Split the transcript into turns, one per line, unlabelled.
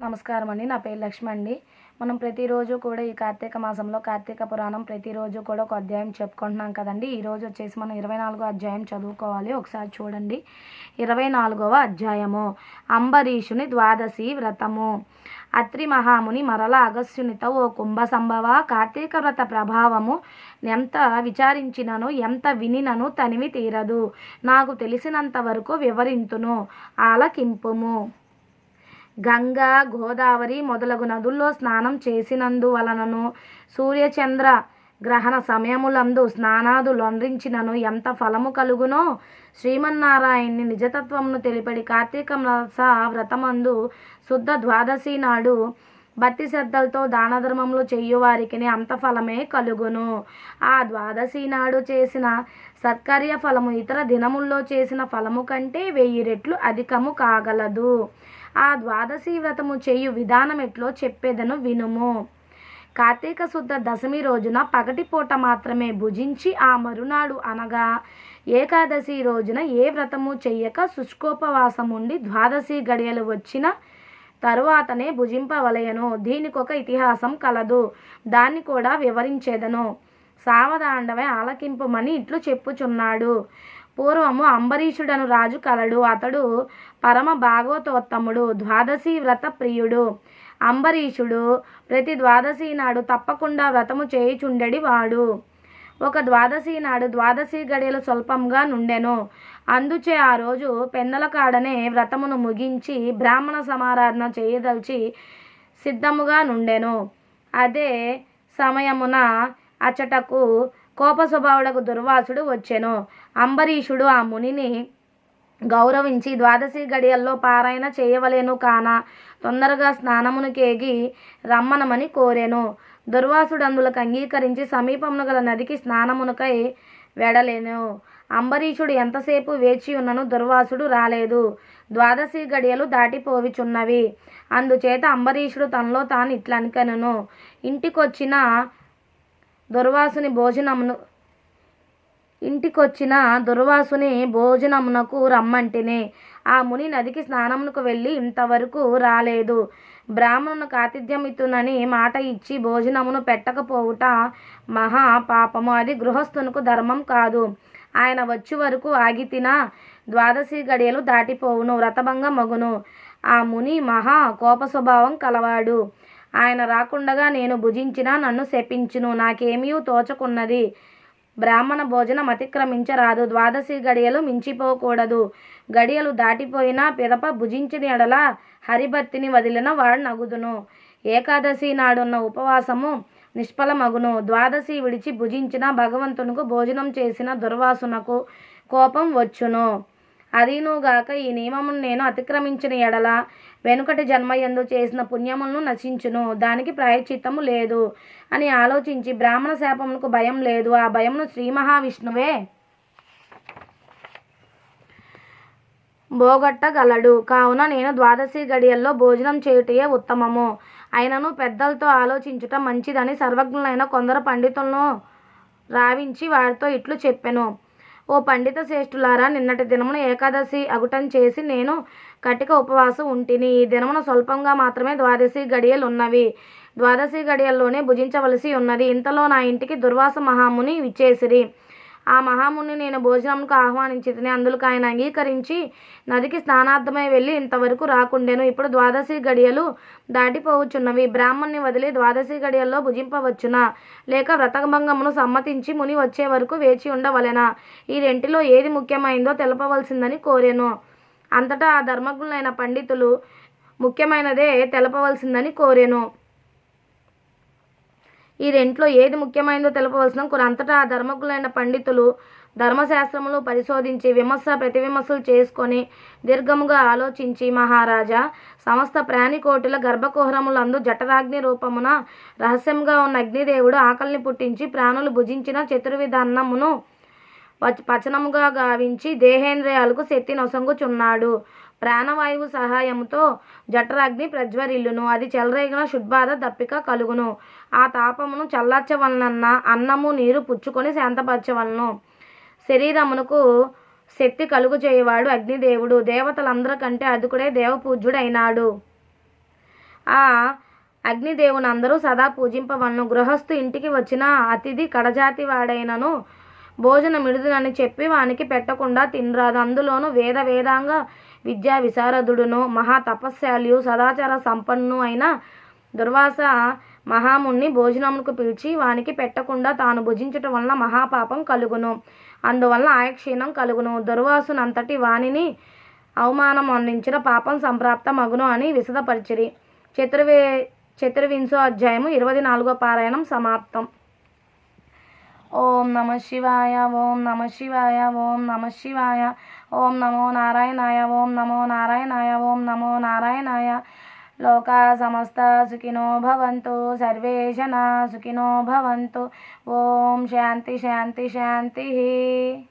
నమస్కారం అండి. నా పేరు లక్ష్మి అండి. మనం ప్రతిరోజు కూడా ఈ కార్తీక మాసంలో కార్తీక పురాణం ప్రతిరోజు కూడా ఒక అధ్యాయం చెప్పుకుంటున్నాం కదండి. ఈరోజు వచ్చేసి మనం ఇరవై నాలుగో అధ్యాయం చదువుకోవాలి. ఒకసారి చూడండి. ఇరవై నాలుగవ అధ్యాయము. అంబరీషుని ద్వాదశి వ్రతము. అత్రి మహాముని మరల అగస్యునితో ఓ కుంభ సంభవ కార్తీక వ్రత ప్రభావము ఎంత విచారించినను ఎంత వినినను తనివి తీరదు. నాకు తెలిసినంత వరకు వివరింతును. ఆలకింపుము. గంగా గోదావరి మొదలగు నదుల్లో స్నానం చేసినందువలనను సూర్యచంద్ర గ్రహణ సమయములందు స్నానాదులొండ్రించినను ఎంత ఫలము కలుగునో శ్రీమన్నారాయణ్ణి నిజతత్వమును తెలిపడి కార్తీక మాస వ్రతమందు శుద్ధ ద్వాదశి నాడు భక్తి శ్రద్ధలతో దాన ధర్మములు చెయ్యువారికి అంత ఫలమే కలుగును. ఆ ద్వాదశి నాడు చేసిన సత్కార్య ఫలము ఇతర దినముల్లో చేసిన ఫలము కంటే వెయ్యి రెట్లు అధికము కాగలదు. ఆ ద్వాదశి వ్రతము చేయు విధానం ఎట్లో చెప్పేదను వినుము. కార్తీక శుద్ధ దశమి రోజున పగటిపూట మాత్రమే భుజించి ఆ మరునాడు అనగా ఏకాదశి రోజున ఏ వ్రతము చెయ్యక శుష్కోపవాసం ఉండి ద్వాదశి గడియలు వచ్చిన తరువాతనే భుజింపవలయను. దీనికొక ఇతిహాసం కలదు. దాన్ని కూడా వివరించేదను. సావధాండవే ఆలకింపమని ఇట్లు చెప్పుచున్నాడు. పూర్వము అంబరీషుడను రాజు కలడు. అతడు పరమ భాగవతోత్తముడు ద్వాదశి వ్రత ప్రియుడు. అంబరీషుడు ప్రతి ద్వాదశి నాడు తప్పకుండా వ్రతము చేయుచుండెడి వాడు. ఒక ద్వాదశి నాడు ద్వాదశి గడియలు స్వల్పంగా నుండెను. అందుచే ఆ రోజు పెందల కాడనే వ్రతమును ముగించి బ్రాహ్మణ సమారాధన చేయదలిచి సిద్ధముగా నుండెను. అదే సమయమున అచటకు కోప స్వభావుడకు దుర్వాసుడు వచ్చెను. అంబరీషుడు ఆ మునిని గౌరవించి ద్వాదశి గడియల్లో పారాయణ చేయవలేను కాన తొందరగా స్నానమును కేగి రమ్మనమని కోరెను. దుర్వాసుడు అందులకు అంగీకరించి సమీపమును గల నదికి స్నానమునకై వెడలేను. అంబరీషుడు ఎంతసేపు వేచి ఉన్నను దుర్వాసుడు రాలేదు. ద్వాదశి గడియలు దాటిపోవిచున్నవి. అందుచేత అంబరీషుడు తనలో తాను ఇట్లనుకనను. ఇంటికొచ్చిన దుర్వాసుని భోజనమును ఇంటికొచ్చిన దుర్వాసుని భోజనమునకు రమ్మంటిని. ఆ ముని నదికి స్నానమునకు వెళ్ళి ఇంతవరకు రాలేదు. బ్రాహ్మణునికి ఆతిథ్యం మాట ఇచ్చి భోజనమును పెట్టకపోవుట మహా పాపము. అది గృహస్థునకు ధర్మం కాదు. ఆయన వచ్చి వరకు ఆగి తిన ద్వాదశి గడియలు దాటిపోవును వ్రతభంగ మగును. ఆ ముని మహా కోప స్వభావం కలవాడు. ఆయన రాకుండగా నేను భుజించినా నన్ను శపించును. నాకేమీ తోచకున్నది బ్రాహ్మణ భోజనం అతిక్రమించరాదు. ద్వాదశి గడియలు మించిపోకూడదు. గడియలు దాటిపోయినా పిదప భుజించిన ఎడల హరిభర్తిని వదిలిన వాడు నగుదును. ఏకాదశి నాడున్న ఉపవాసము నిష్ఫలమగును. ద్వాదశి విడిచి భుజించిన భగవంతునికి భోజనం చేసిన దుర్వాసునకు కోపం వచ్చును. అదీనుగాక ఈ నియమమును నేను అతిక్రమించిన ఎడల వెనుకటి జన్మయందు చేసిన పుణ్యములను నశించును. దానికి ప్రాయచిత్తము లేదు. అని ఆలోచించి బ్రాహ్మణ శాపమునకు భయం లేదు. ఆ భయమును శ్రీ మహావిష్ణువే బోగొట్టగలడు. కావున నేను ద్వాదశి గడియల్లో భోజనం చేయుటయే ఉత్తమము. అయినను పెద్దలతో ఆలోచించుట మంచిదని సర్వజ్ఞులైన కొందరు పండితులను రావించి వారితో ఇట్లు చెప్పెను. ఓ పండిత శ్రేష్ఠులారా నిన్నటి దినమున ఏకాదశి అగుటం చేసి నేను కటిక ఉపవాసం ఉంటిని. ఈ దినమున స్వల్పంగా మాత్రమే ద్వాదశి గడియలు ఉన్నవి ద్వాదశి గడియల్లోనే భుజించవలసి ఉన్నది. ఇంతలో నా ఇంటికి దుర్వాస మహాముని విచ్చేసిరి. ఆ మహాముని నేను భోజనంకు ఆహ్వానించితిని. అందులకు ఆయన అంగీకరించి నదికి స్నానార్థమై వెళ్ళి ఇంతవరకు రాకుండెను. ఇప్పుడు ద్వాదశి గడియలు దాటిపోవచ్చున్నవి. బ్రాహ్మణ్ణి వదిలి ద్వాదశి గడియల్లో భుజింపవచ్చునా? లేక వ్రతభంగమును సమ్మతించి ముని వచ్చే వరకు వేచి ఉండవలెనా? ఈ రెంటిలో ఏది ముఖ్యమైందో తెలపవలసిందని కోరాను. అంతటా ఆ ధర్మజ్ఞులైన పండితులు ముఖ్యమైనదే తెలపవలసిందని కోరాను. ఈ రెంట్లో ఏది ముఖ్యమైనదో తెలపవలసిన కొన్ని అంతటా ధర్మకులైన పండితులు ధర్మశాస్త్రములు పరిశోధించి విమర్శ ప్రతివిమర్శలు చేసుకొని దీర్ఘముగా ఆలోచించి మహారాజా సమస్త ప్రాణికోటుల గర్భకుహరములందు జఠరాగ్ని రూపమున రహస్యంగా ఉన్న అగ్నిదేవుడు ఆకలిని పుట్టించి ప్రాణులు భుజించిన చతుర్విధ అన్నమును వచ- పచనముగా గావించి దేహేంద్రియాలకు శక్తి నొసంగుచున్నాడు. ప్రాణవాయువు సహాయముతో జఠరాగ్ని ప్రజ్వరిల్లును. అది చెలరేగిన శుద్బాధ దప్పిక కలుగును. ఆ తాపమును చల్లార్చవలనన్న అన్నము నీరు పుచ్చుకొని శాంతపరచవలను. శరీరమునకు శక్తి కలుగు చేయవాడు అగ్నిదేవుడు. దేవతలందరికంటే అదుకుడే దేవపూజ్యుడైనాడు. ఆ అగ్నిదేవుని అందరూ సదా పూజింపవలను. గృహస్థు ఇంటికి వచ్చిన అతిథి కడజాతి వాడైనను భోజనం మిడుదునని చెప్పి వానికి పెట్టకుండా తినరాదు. అందులోనూ వేద వేదాంగ విద్యా విశారదుడును మహా తపస్శాలియు సదాచార సంపన్ను అయిన దుర్వాస మహాముణ్ణి భోజనమునకు పిలిచి వానికి పెట్టకుండా తాను భుజించటం వలన మహాపాపం కలుగును. అందువలన ఆయక్షీణం కలుగును. దుర్వాసునంతటి వానిని అవమానం అందించిన పాపం సంప్రాప్త మగును అని విశదపరిచిరి. చతుర్వే చతుర్వింశో అధ్యాయము ఇరవై నాలుగో పారాయణం సమాప్తం. ओम नम शिवाय, ओम नम शिवाय, ओम नम शिवाय, ओम नमो नारायणाय, ओम नमो नारायणाय, ओम नमो नारायणाय। लोका समस्ता सुखिनो भवन्तु, सर्वे जना सुखिनो भवन्तु। ओम शांति शांति शांति।